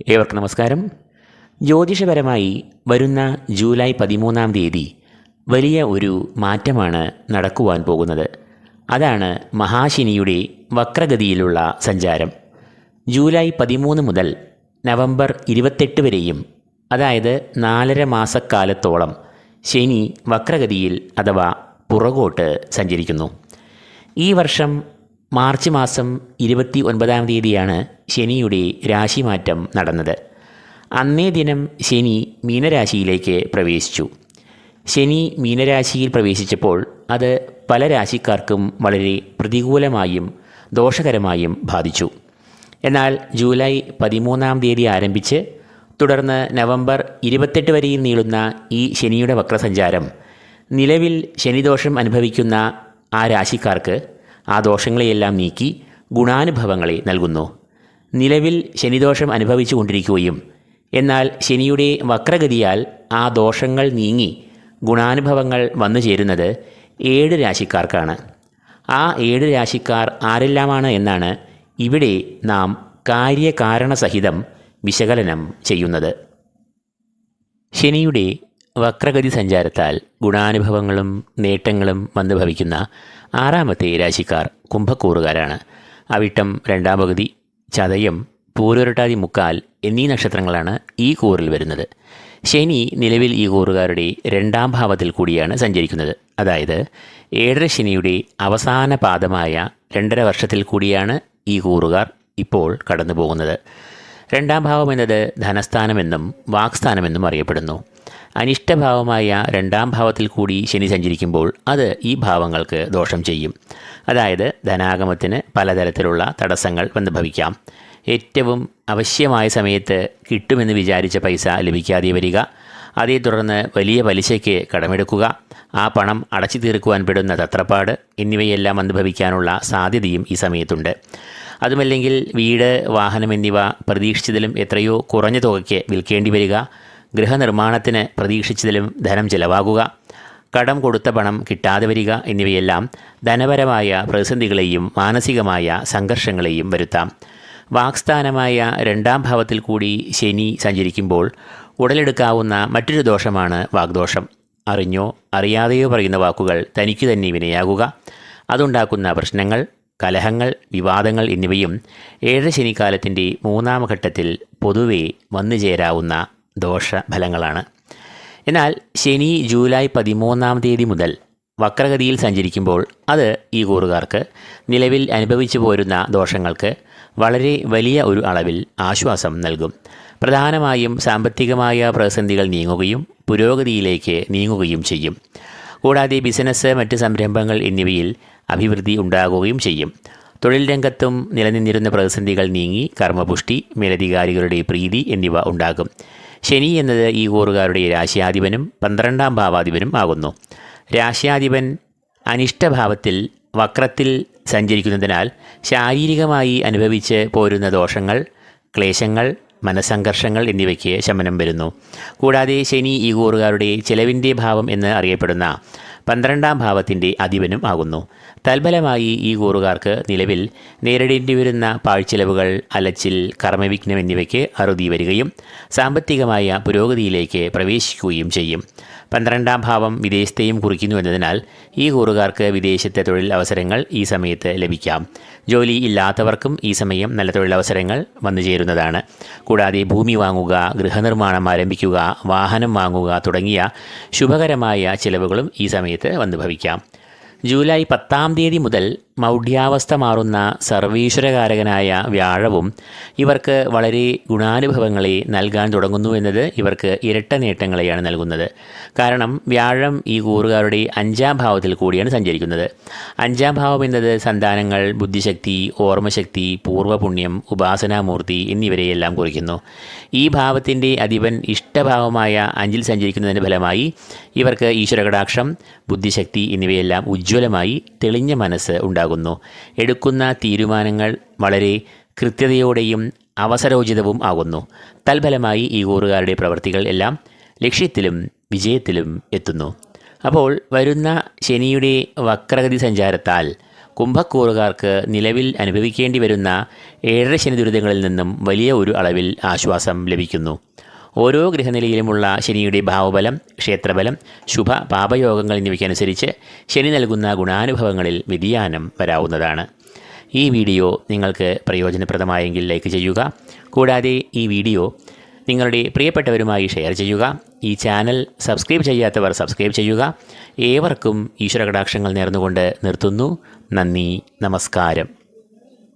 ഏവർക്കും നമസ്കാരം. ജ്യോതിഷപരമായി വരുന്ന ജൂലൈ പതിമൂന്നാം തീയതി വലിയ ഒരു മാറ്റമാണ് നടക്കുവാൻ പോകുന്നത്. അതാണ് മഹാശനിയുടെ വക്രഗതിയിലുള്ള സഞ്ചാരം. ജൂലൈ പതിമൂന്ന് മുതൽ നവംബർ ഇരുപത്തെട്ട് വരെയും അതായത് നാലര മാസക്കാലത്തോളം ശനി വക്രഗതിയിൽ അഥവാ പുറകോട്ട് സഞ്ചരിക്കുന്നു. ഈ വർഷം മാർച്ച് മാസം ഇരുപത്തി ഒൻപതാം തീയതിയാണ് ശനിയുടെ രാശിമാറ്റം നടന്നത്. അന്നേ ദിനം ശനി മീനരാശിയിലേക്ക് പ്രവേശിച്ചു. ശനി മീനരാശിയിൽ പ്രവേശിച്ചപ്പോൾ അത് പല രാശിക്കാർക്കും വളരെ പ്രതികൂലമായും ദോഷകരമായും ബാധിച്ചു. എന്നാൽ ജൂലൈ പതിമൂന്നാം തീയതി ആരംഭിച്ച് തുടർന്ന് നവംബർ ഇരുപത്തെട്ട് വരെയും നീളുന്ന ഈ ശനിയുടെ വക്രസഞ്ചാരം നിലവിൽ ശനിദോഷം അനുഭവിക്കുന്ന ആ രാശിക്കാർക്ക് ആ ദോഷങ്ങളെയെല്ലാം നീക്കി ഗുണാനുഭവങ്ങളെ നൽകുന്നു. നിലവിൽ ശനിദോഷം അനുഭവിച്ചു കൊണ്ടിരിക്കുകയും എന്നാൽ ശനിയുടെ വക്രഗതിയാൽ ആ ദോഷങ്ങൾ നീങ്ങി ഗുണാനുഭവങ്ങൾ വന്നു ചേരുന്നത് ഏഴ് രാശിക്കാർക്കാണ്. ആ ഏഴ് രാശിക്കാർ ആരെല്ലാമാണ് എന്നാണ് ഇവിടെ നാം കാര്യകാരണസഹിതം വിശകലനം ചെയ്യുന്നത്. ശനിയുടെ വക്രഗതി സഞ്ചാരത്താൽ ഗുണാനുഭവങ്ങളും നേട്ടങ്ങളും വന്നു ഭവിക്കുന്ന ആറാമത്തെ രാശിക്കാർ കുംഭക്കൂറുകാരാണ്. അവിട്ടം രണ്ടാം പകുതി ചതയം പൂരുരട്ടാതി മുക്കാൽ എന്നീ നക്ഷത്രങ്ങളാണ് ഈ കൂറിൽ വരുന്നത്. ശനി നിലവിൽ ഈ കൂറുകാരുടെ രണ്ടാം ഭാവത്തിൽ കൂടിയാണ് സഞ്ചരിക്കുന്നത്. അതായത് ഏഴര ശനിയുടെ അവസാന പാദമായ രണ്ടര വർഷത്തിൽ കൂടിയാണ് ഈ കൂറുകാർ ഇപ്പോൾ കടന്നു പോകുന്നത് രണ്ടാം ഭാവം എന്നത് ധനസ്ഥാനമെന്നും വാക്സ്ഥാനമെന്നും അറിയപ്പെടുന്നു. അനിഷ്ടഭാവമായ രണ്ടാം ഭാവത്തിൽ കൂടി ശനി സഞ്ചരിക്കുമ്പോൾ അത് ഈ ഭാവങ്ങൾക്ക് ദോഷം ചെയ്യും. അതായത് ധനാഗമത്തിന് പലതരത്തിലുള്ള തടസ്സങ്ങൾ വന്നുഭവിക്കാം. ഏറ്റവും അവശ്യമായ സമയത്ത് കിട്ടുമെന്ന് വിചാരിച്ച പൈസ ലഭിക്കാതെ വരിക. അതേ തുടർന്ന് വലിയ പലിശയ്ക്ക് കടമെടുക്കുക. ആ പണം അടച്ചു തീർക്കുവാൻ പെടുന്ന തത്രപ്പാട് എന്നിവയെല്ലാം അനുഭവിക്കാനുള്ള സാധ്യതയും ഈ സമയത്തുണ്ട്. അതുമല്ലെങ്കിൽ വീട് വാഹനം എന്നിവ പ്രതീക്ഷിച്ചതിലും എത്രയോ കുറഞ്ഞ തുകയ്ക്ക് വിൽക്കേണ്ടി വരിക. ഗൃഹനിർമ്മാണത്തിന് പ്രതീക്ഷിച്ചതിലും ധനം ചിലവാകുക. കടം കൊടുത്ത പണം കിട്ടാതെ വരിക എന്നിവയെല്ലാം ധനപരമായ പ്രതിസന്ധികളെയും മാനസികമായ സംഘർഷങ്ങളെയും വരുത്താം. വാക്സ്ഥാനമായ രണ്ടാം ഭാവത്തിൽ കൂടി ശനി സഞ്ചരിക്കുമ്പോൾ ഉടലെടുക്കാവുന്ന മറ്റൊരു ദോഷമാണ് വാഗ്ദോഷം. അറിഞ്ഞോ അറിയാതെയോ പറയുന്ന വാക്കുകൾ തനിക്ക് തന്നെ വിനയാകുക. അതുണ്ടാക്കുന്ന പ്രശ്നങ്ങൾ കലഹങ്ങൾ വിവാദങ്ങൾ എന്നിവയും ഏഴ് ശനിക്കാലത്തിന്റെ മൂന്നാം ഘട്ടത്തിൽ പൊതുവെ വന്നു ചേരാവുന്ന ദോഷഫലങ്ങളാണ്. എന്നാൽ ശനി ജൂലൈ പതിമൂന്നാം തീയതി മുതൽ വക്രഗതിയിൽ സഞ്ചരിക്കുമ്പോൾ അത് ഈ കൂറുകാർക്ക് നിലവിൽ അനുഭവിച്ചു പോരുന്ന ദോഷങ്ങൾക്ക് വളരെ വലിയ ഒരു അളവിൽ ആശ്വാസം നൽകും. പ്രധാനമായും സാമ്പത്തികമായ പ്രതിസന്ധികൾ നീങ്ങുകയും പുരോഗതിയിലേക്ക് നീങ്ങുകയും ചെയ്യും. കൂടാതെ ബിസിനസ് മറ്റ് സംരംഭങ്ങൾ എന്നിവയിൽ അഭിവൃദ്ധി ഉണ്ടാകുകയും ചെയ്യും. തൊഴിൽ രംഗത്തും നിലനിന്നിരുന്ന പ്രതിസന്ധികൾ നീങ്ങി കർമ്മപുഷ്ടി മേലധികാരികളുടെ പ്രീതി എന്നിവ ഉണ്ടാകും. ശനി എന്നത് ഈ കൂറുകാരുടെ രാശിയാധിപനും പന്ത്രണ്ടാം ഭാവാധിപനും ആകുന്നു. രാശിയാധിപൻ അനിഷ്ടഭാവത്തിൽ വക്രത്തിൽ സഞ്ചരിക്കുന്നതിനാൽ ശാരീരികമായി അനുഭവിച്ച് പോരുന്ന ദോഷങ്ങൾ ക്ലേശങ്ങൾ മനസ്സംഘർഷങ്ങൾ എന്നിവയ്ക്ക് ശമനം വരുന്നു. കൂടാതെ ശനി ഈ കൂറുകാരുടെ ചെലവിന്റെ ഭാവം എന്ന് അറിയപ്പെടുന്ന പന്ത്രണ്ടാം ഭാവത്തിന്റെ അധിപനും ആകുന്നു. തൽഫലമായി ഈ കൂറുകാർക്ക് നിലവിൽ നേരിടേണ്ടി വരുന്ന പാഴ്ചെലവുകൾ അലച്ചിൽ കർമ്മവിഘ്നം എന്നിവയ്ക്ക് അറുതി വരികയും സാമ്പത്തികമായ പുരോഗതിയിലേക്ക് പ്രവേശിക്കുകയും ചെയ്യും. പന്ത്രണ്ടാം ഭാവം വിദേശത്തെയും കുറിക്കുന്നു എന്നതിനാൽ ഈ കൂറുകാർക്ക് വിദേശത്തെ തൊഴിൽ അവസരങ്ങൾ ഈ സമയത്ത് ലഭിക്കാം. ജോലി ഇല്ലാത്തവർക്കും ഈ സമയം നല്ല തൊഴിലവസരങ്ങൾ വന്നു ചേരുന്നതാണ്. കൂടാതെ ഭൂമി വാങ്ങുക ഗൃഹനിർമ്മാണം ആരംഭിക്കുക വാഹനം വാങ്ങുക തുടങ്ങിയ ശുഭകരമായ ചിലവുകളും ഈ സമയത്ത് വന്നു ഭവിക്കാം. ജൂലൈ പത്താം തീയതി മുതൽ മൗഢ്യാവസ്ഥ മാറുന്ന സർവീശ്വരകാരകനായ വ്യാഴവും ഇവർക്ക് വളരെ ഗുണാനുഭവങ്ങളെ നൽകാൻ തുടങ്ങുന്നു എന്നത് ഇവർക്ക് ഇരട്ട നേട്ടങ്ങളെയാണ് നൽകുന്നത്. കാരണം വ്യാഴം ഈ കൂറുകാരുടെ അഞ്ചാം ഭാവത്തിൽ കൂടിയാണ് സഞ്ചരിക്കുന്നത്. അഞ്ചാം ഭാവം എന്നത് സന്താനങ്ങൾ ബുദ്ധിശക്തി ഓർമ്മശക്തി പൂർവപുണ്യം ഉപാസനാമൂർത്തി എന്നിവരെയെല്ലാം കുറിക്കുന്നു. ഈ ഭാവത്തിന്റെ അധിപൻ ഇഷ്ടഭാവമായ അഞ്ചിൽ സഞ്ചരിക്കുന്നതിന്റെ ഫലമായി ഇവർക്ക് ഈശ്വരകടാക്ഷം ബുദ്ധിശക്തി എന്നിവയെല്ലാം ഉജ്ജ്വലമായി തെളിഞ്ഞ മനസ്സ് ഉണ്ടാകുന്നു. എടുക്കുന്ന തീരുമാനങ്ങൾ വളരെ കൃത്യതയോടെയും അവസരോചിതവും ആകുന്നു. തൽഫലമായി ഈ കൂറുകാരുടെ പ്രവൃത്തികൾ എല്ലാം ലക്ഷ്യത്തിലും വിജയത്തിലും എത്തുന്നു. അപ്പോൾ വരുന്ന ശനിയുടെ വക്രഗതി സഞ്ചാരത്താൽ കുംഭക്കൂറുകാർക്ക് നിലവിൽ അനുഭവിക്കേണ്ടി വരുന്ന ഏഴര ശനി ദുരിതങ്ങളിൽ നിന്നും വലിയ ഒരു അളവിൽ ആശ്വാസം ലഭിക്കുന്നു. ഓരോ ഗ്രഹനിലയിലുമുള്ള ശനിയുടെ ഭാവബലം ക്ഷേത്രബലം ശുഭ പാപയോഗങ്ങൾ എന്നിവയ്ക്കനുസരിച്ച് ശനി നൽകുന്ന ഗുണാനുഭവങ്ങളിൽ വ്യതിയാനം വരാവുന്നതാണ്. ഈ വീഡിയോ നിങ്ങൾക്ക് പ്രയോജനപ്രദമായെങ്കിൽ ലൈക്ക് ചെയ്യുക. കൂടാതെ ഈ വീഡിയോ നിങ്ങളുടെ പ്രിയപ്പെട്ടവരുമായി ഷെയർ ചെയ്യുക. ഈ ചാനൽ സബ്സ്ക്രൈബ് ചെയ്യാത്തവർ സബ്സ്ക്രൈബ് ചെയ്യുക. ഏവർക്കും ഈശ്വര ഈശ്വരകടാക്ഷങ്ങൾ നേർന്നുകൊണ്ട് നിർത്തുന്നു. നന്ദി നമസ്കാരം.